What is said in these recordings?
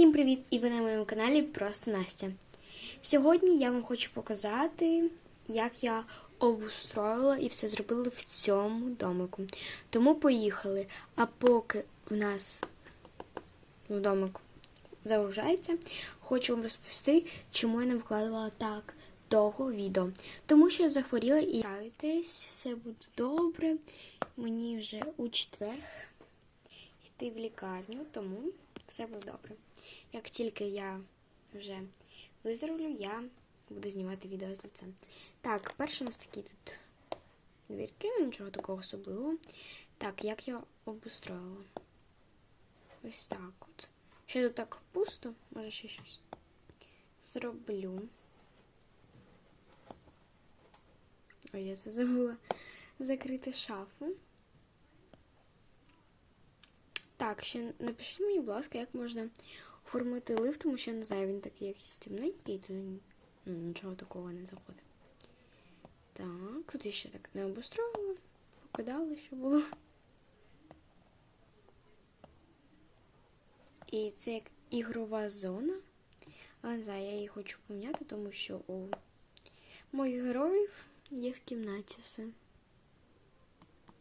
Всім привіт! І ви на моєму каналі Просто Настя. Сьогодні я вам хочу показати, як я обустроїла і все зробила в цьому домику. Тому поїхали. А поки в нас домик загружається, хочу вам розповісти, чому я не викладувала так довго відео. Тому що я захворіла і явитесь, все буде добре. Мені вже у четвер йти в лікарню, тому все буде добре. Як тільки я вже виздоровлю, я буду знімати відео з лицем. Так, перше у нас такі тут двірки, ну, нічого такого особливого. Так, як я обустроїла? Ось так от. Ще тут так пусто, може ще щось зроблю. Ой, я це забула закрити шафу. Так, ще напишіть мені, будь ласка, як можна оформити лифт, тому що я не знаю, він такий якийсь темненький, туди ну, нічого такого не заходить. Так, тут я ще так не обустроїла, покидала, що було. І це як ігрова зона. Але не знаю, я її хочу поміняти, тому що у моїх героїв є в кімнаті все.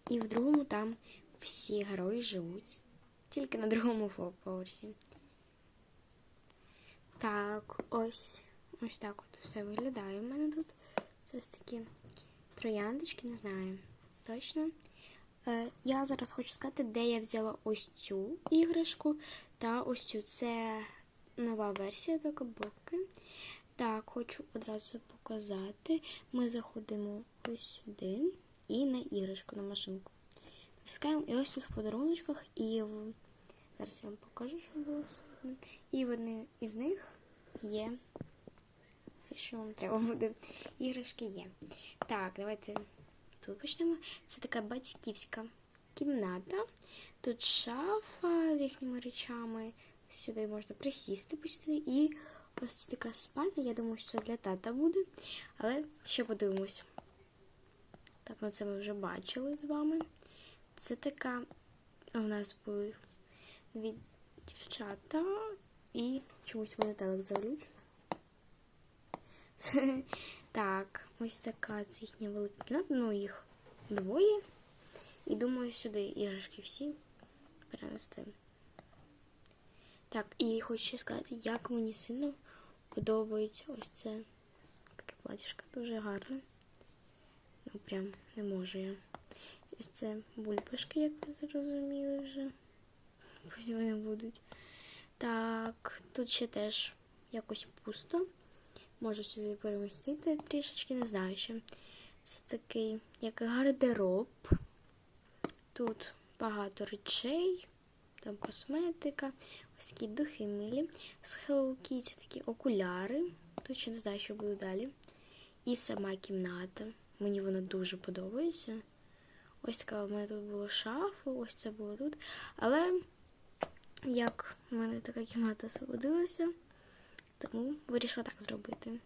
І в другому там всі герої живуть. Тільки на другому поверсі. Так, ось ось так от все виглядає в мене тут. Це ось такі трояндочки, не знаю точно. Е, я зараз хочу сказати, де я взяла ось цю іграшку та ось цю. Це нова версія докобоки. Так, хочу одразу показати. Ми заходимо ось сюди і на іграшку, на машинку. Натискаємо і ось тут в подаруночках, і в... зараз я вам покажу, що було все видно. І в одній із них є все, що вам треба буде. Іграшки є. Так, давайте тут почнемо. Це така батьківська кімната. Тут шафа з їхніми речами. Сюди можна присісти, посидіти. І ось це така спальня. Я думаю, що це для тата буде. Але ще подивимось. Так, ну це ми вже бачили з вами. Це така у нас були дві дівчата і чомусь вони телек завлючу. Так, ось така це їхня велика кімната, ну їх двоє. І думаю, сюди іграшки всі перенести. Так, і хочу ще сказати, як мені сильно подобається ось це таке платіжко, дуже гарне. Ну, прям не можу я. Ось це бульбашки, як ви зрозуміли вже. Ось вони будуть. Так, тут ще теж якось пусто. Можу сюди перемістити трішечки, не знаю ще. Це такий, як гардероб. Тут багато речей, там косметика, ось такі духи милі. З Hello такі окуляри. Тут ще не знаю, що буде далі. І сама кімната. Мені вона дуже подобається. Ось така в мене тут була шафа, ось це було тут. Але як в мене така кімната освободилася, тому вирішила так зробити.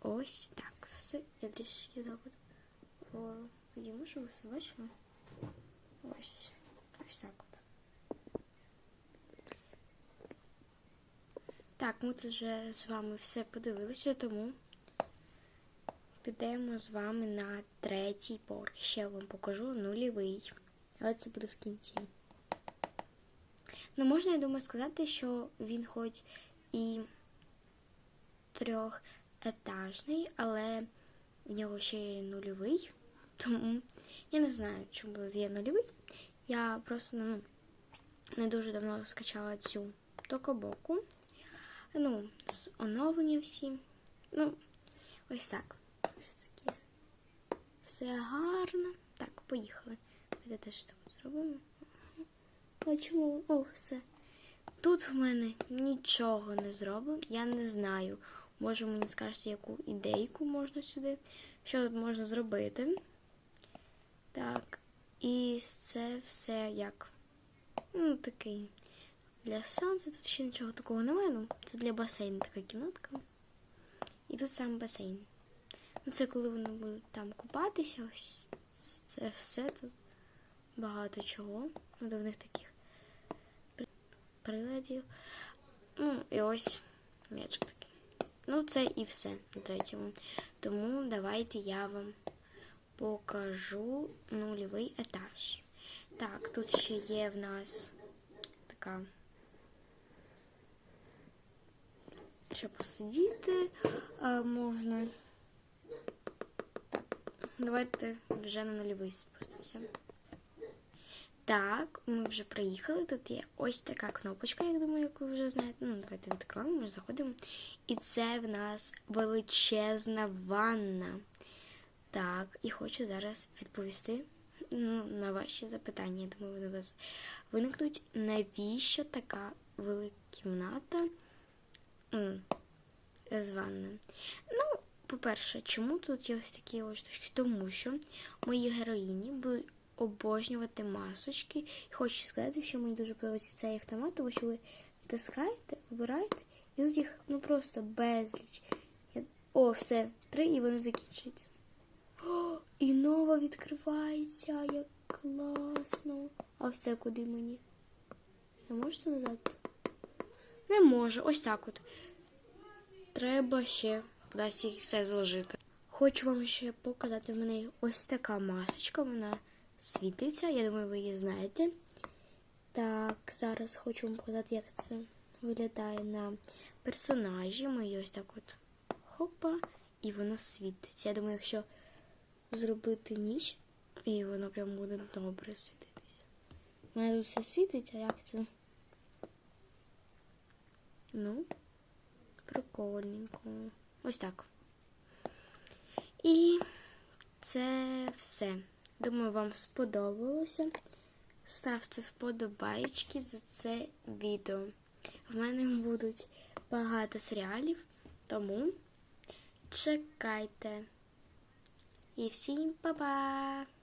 Ось так. Все. Я трішки добре. Ходімо, щоб ви все бачили. Ось. Ось так от. Так, ми тут вже з вами все подивилися, тому підемо з вами на третій поверх. Ще вам покажу нульовий. Але це буде в кінці. Ну, можна, я думаю, сказати, що він хоч і трьохетажний, але в нього ще є нульовий. Тому я не знаю, чому є нульовий. Я просто ну, не дуже давно скачала цю токобоку. Ну, з оновлення всі. Ну, ось так. Ось такі. Все гарно. Так, поїхали. Давайте теж так зробимо. А чому? О, все. Тут в мене нічого не зроблено. Я не знаю. Може мені скажете, яку ідейку можна сюди. Що тут можна зробити? Так. І це все як. Ну, такий. Для сонця тут ще нічого такого немає. Ну, це для басейну така кімнатка. І тут сам басейн. Ну, це коли вони будуть там купатися. Ось це все тут багато чого. Ну, до них таких приладів. Ну, і ось м'ячик такий. Ну, це і все на третьому. Тому давайте я вам покажу нульовий етаж. Так, тут ще є в нас така. Ще посидіти а, можна. Давайте вже на нульовий спустимося. Так, ми вже приїхали. Тут є ось така кнопочка, я думаю, яку ви вже знаєте. Ну, давайте відкроємо, ми заходимо. І це в нас величезна ванна. Так, і хочу зараз відповісти ну, на ваші запитання. Я думаю, вони у вас виникнуть. Навіщо така велика кімната з ванною? Ну, по-перше, чому тут є ось такі ось штучки? Тому що мої героїні будуть обожнювати масочки. І хочу сказати, що мені дуже подобається цей автомат, тому що ви натискаєте, вибираєте, і тут їх ну просто безліч. Я... О, все, три і вони закінчуються. О, і нова відкривається, як класно. А ось це куди мені? Я можу це назад? Не можу. Ось так от. Треба ще кудись їх все зложити. Хочу вам ще показати в мене ось така масочка. Вона світиться. Я думаю, ви її знаєте. Так, зараз хочу вам показати, як це виглядає на персонажі. Ми ось так от хопа, і вона світиться. Я думаю, якщо зробити ніч, і воно прям буде добре світитися. У мене тут все світиться, як це? Ну, прикольненько. Ось так. І це все. Думаю, вам сподобалося. Ставте вподобайки за це відео. В мене будуть багато серіалів, тому чекайте. І всім па-па!